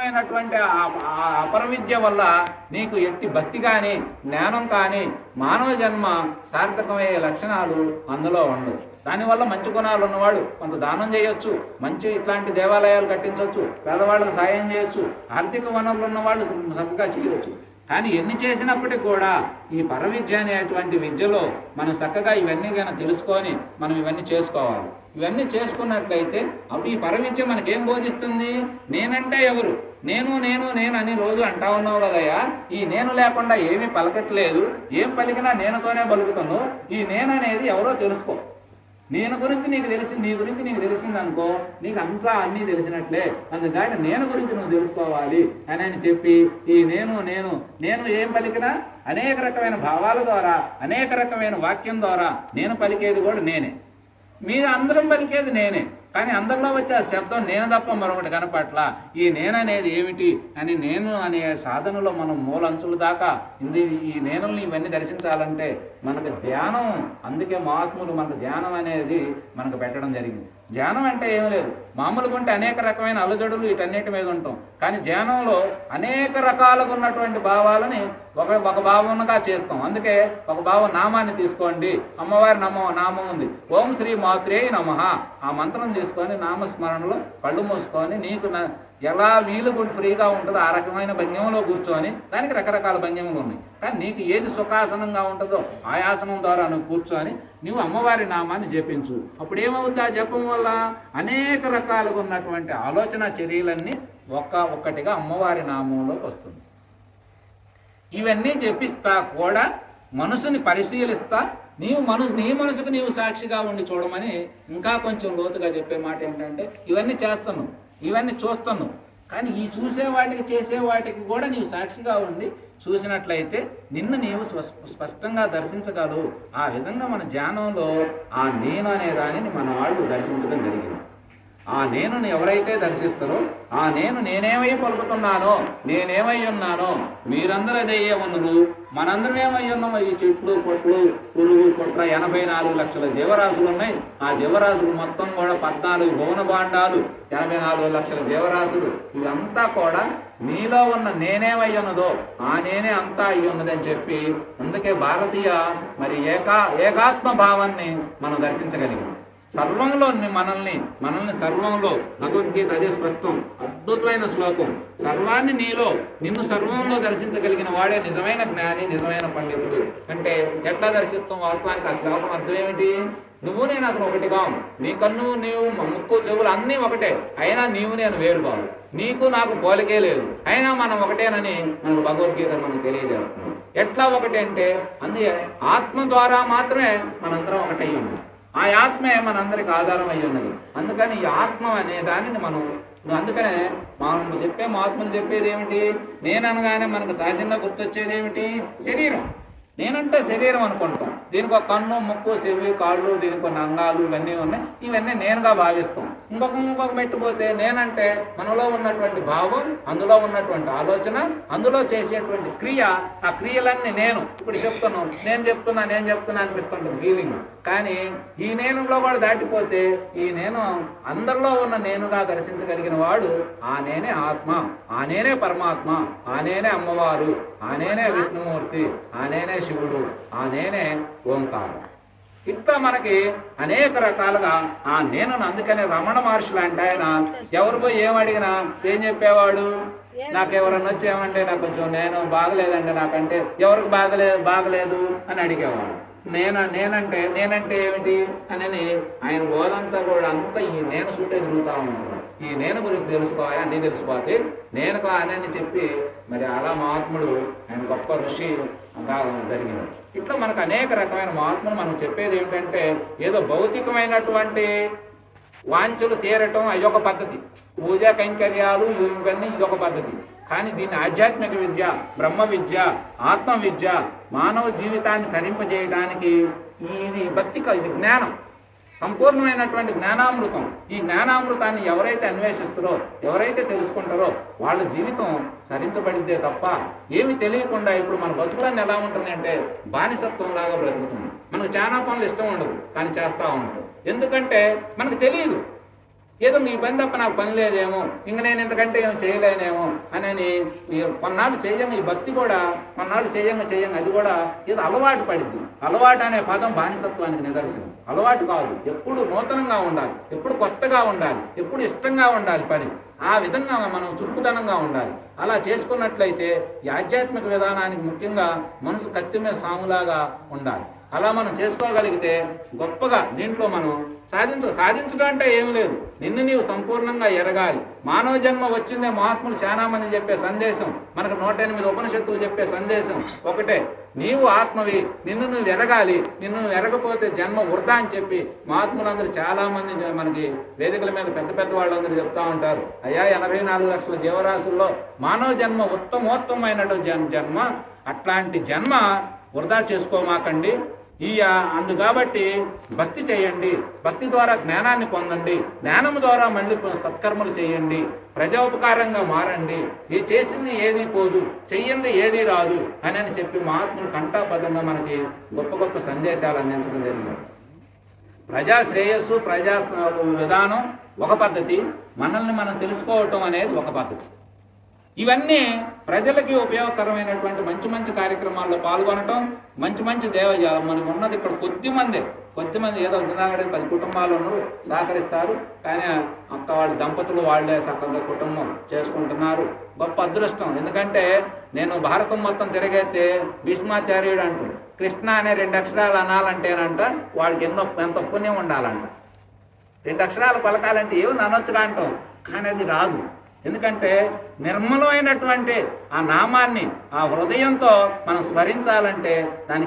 సాత్వికమైనటువంటి ఆ- వల్ల నీకు ఎట్టి భక్తి కానీ జ్ఞానం కానీ మానవ జన్మ సార్థకమయ్యే లక్షణాలు అందులో ఉండవు. దానివల్ల మంచి గుణాలు ఉన్నవాడు కొంత దానం చేయొచ్చు మంచి ఇట్లాంటి దేవాలయాలు కట్టించవచ్చు పేదవాళ్ళకి సాయం చేయొచ్చు ఆర్థిక వనరులు ఉన్నవాళ్ళు చక్కగా చేయవచ్చు కానీ ఎన్ని చేసినప్పటికీ కూడా ఈ పరవిద్య అనేటువంటి విద్యలో మనం చక్కగా ఇవన్నీ కానీ తెలుసుకొని మనం ఇవన్నీ చేసుకోవాలి. ఇవన్నీ చేసుకున్నట్లయితే అప్పుడు ఈ పరవిద్య మనకేం బోధిస్తుంది? నేనంటే ఎవరు? నేను నేను నేను అని రోజు అంటా ఉన్నావు కదయ్యా. ఈ నేను లేకుండా ఏమీ పలకట్లేదు. ఏం పలికినా నేనుతోనే పలుకుతాను. ఈ నేను అనేది ఎవరో తెలుసుకో. నేను గురించి నీకు తెలిసి నీ గురించి నీకు తెలిసింది అనుకో నీకు అంతా అన్నీ తెలిసినట్లే. అందుకని నేను గురించి నువ్వు తెలుసుకోవాలి అని అని చెప్పి ఈ నేను నేను నేను ఏం పలికినా అనేక రకమైన భావాల ద్వారా అనేక రకమైన వాక్యం ద్వారా నేను పలికేది కూడా నేనే. మీరు అందరం పలికేది నేనే. కానీ అందరిలో వచ్చే ఆ శబ్దం నేను తప్ప మరొకటి కనపట్ల ఈ నేను అనేది ఏమిటి? అని నేను అనే సాధనలో మనం మూలంచుల దాకా ఇది ఈ నేనుల్ని ఇవన్నీ దర్శించాలంటే మనకు ధ్యానం అందుకే మహాత్ములు మనకు ధ్యానం అనేది మనకు పెట్టడం జరిగింది. ధ్యానం అంటే ఏం లేదు. మామూలుగా ఉంటే అనేక రకమైన అలజడులు వీటన్నిటి మీద ఉంటాం. కానీ ధ్యానంలో అనేక రకాలుగా ఉన్నటువంటి భావాలని ఒక ఒక భావనగా చేస్తాం. అందుకే ఒక భావ నామాన్ని తీసుకోండి. అమ్మవారి నమ నామం ఉంది. ఓం శ్రీ మాత్రే నమ. ఆ మంత్రం తీసుకొని నామస్మరణలో కళ్ళు మూసుకొని నీకు నా- ఎలా వీలు కూడా ఫ్రీగా ఉంటుందో ఆ రకమైన భంగిమలో కూర్చొని దానికి రకరకాల భంగిమలు ఉన్నాయి. కానీ నీకు ఏది సుఖాసనంగా ఉంటుందో ఆ ఆసనం ద్వారా నువ్వు కూర్చొని నువ్వు అమ్మవారి నామాన్ని జపించు. అప్పుడు ఏమవుతుంది ఆ జపం వల్ల? అనేక రకాలుగా ఉన్నటువంటి ఆలోచన చర్యలన్నీ ఒక్క ఒక్కటిగా అమ్మవారి నామంలోకి వస్తుంది. ఇవన్నీ జపిస్తా కూడా మనసుని పరిశీలిస్తా నీవు మనసు నీ మనసుకు నీవు సాక్షిగా ఉండి చూడమని ఇంకా కొంచెం లోతుగా చెప్పే మాట ఏంటంటే ఇవన్నీ చేస్తాను ఇవన్నీ చూస్తాను కానీ ఈ చూసే వాటికి చేసే వాటికి కూడా నీవు సాక్షిగా ఉండి చూసినట్లయితే నిన్ను నీవు స్పష్టంగా దర్శించగలవు. ఆ విధంగా మన ధ్యానంలో ఆ నేను అనే దానిని మన వాళ్ళు దర్శించడం జరిగింది. ఆ నేనుని ఎవరైతే దర్శిస్తారో ఆ నేను నేనేమై పలుకుతున్నానో నేనేమై ఉన్నానో మీరందరూ అదయ్యే ఉన్నరు మనందరం ఏమై ఉన్నామో ఈ చెట్లు పొట్లు పురుగు కుట్ర ఎనభై నాలుగు లక్షల జీవరాశులు ఉన్నాయి. ఆ జీవరాశులు మొత్తం కూడా పద్నాలుగు భువన భాండాలు ఎనభై నాలుగు లక్షల జీవరాశులు. ఇదంతా కూడా నీలో ఉన్న నేనేమై ఉన్నదో ఆ నేనే అంతా అయి ఉన్నదని చెప్పి అందుకే భారతీయ మరి ఏకా ఏకాత్మ భావాన్ని మనం దర్శించగలిగాం. సర్వంలో మనల్ని మనల్ని సర్వంలో భగవద్గీత అదే స్పష్టం అద్భుతమైన శ్లోకం. సర్వాన్ని నీలో నిన్ను సర్వంలో దర్శించగలిగిన వాడే నిజమైన జ్ఞాని నిజమైన పండితుడు. అంటే ఎట్లా దర్శిస్తాం వాస్తవానికి ఆ శ్లోకం అర్థం ఏమిటి? నువ్వు నేను అసలు ఒకటిగా నీ కన్ను నీవు ముక్కు చెవులు అన్నీ ఒకటే. అయినా నీవు నేను వేరు కావు నీకు నాకు పోలికే లేదు. అయినా మనం ఒకటేనని మనకు భగవద్గీత మనకు తెలియజేస్తుంది. ఎట్లా ఒకటే అంటే అందుకే ఆత్మ ద్వారా మాత్రమే మనందరం ఒకటై ఉన్నాం ఆ ఆత్మే మనందరికి ఆధారం అయి ఉన్నది. అందుకని ఈ ఆత్మ అనే దానిని మనం అందుకనే మనం చెప్పే మహాత్ములు చెప్పేది ఏమిటి నేను అనగానే మనకు సహజంగా గుర్తొచ్చేది ఏమిటి శరీరం. నేనంటే శరీరం అనుకుంటాం. దీనికి ఒక కన్ను ముక్కు చెవి కాళ్ళు దీనికి కొన్ని అంగాలు ఇవన్నీ ఉన్నాయి. ఇవన్నీ నేనుగా భావిస్తాం. ఇంకొక ఇంకొక మెట్టుపోతే నేనంటే మనలో ఉన్నటువంటి భావం అందులో ఉన్నటువంటి ఆలోచన అందులో చేసేటువంటి క్రియ. ఆ క్రియలన్నీ నేను. ఇప్పుడు చెప్తున్నాను నేను చెప్తున్నా నేను చెప్తున్నా అనిపిస్తుంది ఫీలింగ్ కానీ ఈ నేనులో కూడా దాటిపోతే ఈ నేను అందరిలో ఉన్న నేనుగా దర్శించగలిగిన వాడు ఆ నేనే ఆత్మ ఆ నేనే పరమాత్మ ఆ నేనే అమ్మవారు ఆ నేనే విష్ణుమూర్తి ఆ నేనే శివుడు ఆ నేనే ఓంకారం. ఇట్లా మనకి అనేక రకాలుగా ఆ నేను అందుకనే రమణ మహర్షులు అంటే ఆయన ఎవరు పోయి ఏం అడిగినా ఏం చెప్పేవాడు? నాకు ఎవరన్నా వచ్చి ఏమంటే నాకు కొంచెం నేను బాగలేదండి నాకంటే. ఎవరికి బాగలేదు బాగలేదు అని అడిగేవాడు నేను నేనంటే నేనంటే ఏమిటి అని ఆయన బోధంతా కూడా అంతా ఈ నేను చుట్టే తిరుగుతా ఉన్నాడు. ఈ నేను గురించి తెలుసుకోవాలి అన్నీ తెలిసిపోతే నేను అని చెప్పి మరి అలా మహాత్ముడు ఆయన గొప్ప ఋషి కాలం జరిగింది. ఇట్లా మనకు అనేక రకమైన మహాత్ములు మనం చెప్పేది ఏమిటంటే ఏదో భౌతికమైనటువంటి వాంఛలు తీరటం అదొక పద్ధతి. పూజా కైంకర్యాలు ఇవన్నీ ఇదొక పద్ధతి. కానీ దీన్ని ఆధ్యాత్మిక విద్య బ్రహ్మ విద్య ఆత్మ విద్య మానవ జీవితాన్ని తరింపజేయడానికి ఇది భక్తి ఇది జ్ఞానం. సంపూర్ణమైనటువంటి జ్ఞానామృతం. ఈ జ్ఞానామృతాన్ని ఎవరైతే అన్వేషిస్తారో ఎవరైతే తెలుసుకుంటారో వాళ్ళ జీవితం ధరించబడిద్దే తప్ప ఏమి తెలియకుండా ఇప్పుడు మన బతుకులన్నీ ఎలా ఉంటుంది అంటే బానిసత్వం లాగా బ్రతుకుతుంది. మనకు చాలా పనులు ఇష్టం ఉండదు కానీ చేస్తూ ఉంటారు. ఎందుకంటే మనకు తెలియదు. ఏదో ఈ పని తప్ప నాకు పని లేదేమో ఇంక నేను ఇంతకంటే ఏం చేయలేనేమో అని కొన్నాళ్ళు చేయంగా ఈ భక్తి కూడా కొన్నాళ్ళు చేయంగా చేయంగా అది కూడా ఏదో అలవాటు పడింది. అలవాటు అనే పదం బానిసత్వానికి నిదర్శనం. అలవాటు కాదు. ఎప్పుడు నూతనంగా ఉండాలి ఎప్పుడు కొత్తగా ఉండాలి ఎప్పుడు ఇష్టంగా ఉండాలి పని. ఆ విధంగా మనం చురుకుదనంగా ఉండాలి. అలా చేసుకున్నట్లయితే ఈ ఆధ్యాత్మిక విధానానికి ముఖ్యంగా మనసు కత్తి మీద సాములాగా ఉండాలి. అలా మనం చేసుకోగలిగితే గొప్పగా దీంట్లో మనం సాధించ సాధించడం అంటే ఏమి లేదు. నిన్ను నీవు సంపూర్ణంగా ఎరగాలి. మానవ జన్మ వచ్చిందే మహాత్ములు చాలా మంది చెప్పే సందేశం. మనకు నూట ఎనిమిది ఉపనిషత్తులు చెప్పే సందేశం ఒకటే. నీవు ఆత్మవి నిన్ను నువ్వు ఎరగాలి. నిన్ను ఎరగపోతే జన్మ వృధా అని చెప్పి మహాత్ములందరూ చాలా మంది మనకి వేదికల మీద పెద్ద పెద్ద వాళ్ళందరూ చెప్తా ఉంటారు. అయ్యా ఎనభై నాలుగు లక్షల జీవరాశుల్లో మానవ జన్మ ఉత్తమోత్తమైనటువంటి జన్మ. అట్లాంటి జన్మ వృధా చేసుకోమాకండి. ఈ అందు కాబట్టి భక్తి చేయండి. భక్తి ద్వారా జ్ఞానాన్ని పొందండి. జ్ఞానం ద్వారా మళ్ళీ సత్కర్మలు చేయండి. ప్రజోపకారంగా మారండి. ఈ చేసింది ఏది పోదు. చెయ్యింది ఏది రాదు అని అని చెప్పి మహాత్ములు కంఠాపదంగా మనకి గొప్ప గొప్ప సందేశాలు అందించడం జరిగింది. ప్రజా శ్రేయస్సు ప్రజా విధానం ఒక పద్ధతి. మనల్ని మనం తెలుసుకోవటం అనేది ఒక పద్ధతి. ఇవన్నీ ప్రజలకి ఉపయోగకరమైనటువంటి మంచి మంచి కార్యక్రమాల్లో పాల్గొనటం మంచి మంచి దేవజాలం మనకు ఉన్నది. ఇక్కడ కొద్ది మంది కొద్ది మంది ఏదో వినాగడే పది కుటుంబాలు ఉన్నారు సహకరిస్తారు. కానీ అక్క వాళ్ళ దంపతులు వాళ్ళే చక్కగా కుటుంబం చేసుకుంటున్నారు. గొప్ప అదృష్టం. ఎందుకంటే నేను భారతం మొత్తం తిరిగైతే భీష్మాచార్యుడు అంటూ కృష్ణ అనే రెండు అక్షరాలు అనాలంటేనంట వాళ్ళకి ఎన్నో ఎంత పుణ్యం ఉండాలంట. రెండు అక్షరాలు పలకాలంటే ఏమి అనొచ్చుగా అంటాం. కానీ అది రాదు. ఎందుకంటే నిర్మలమైనటువంటి ఆ నామాన్ని ఆ హృదయంతో మనం స్మరించాలంటే దానికి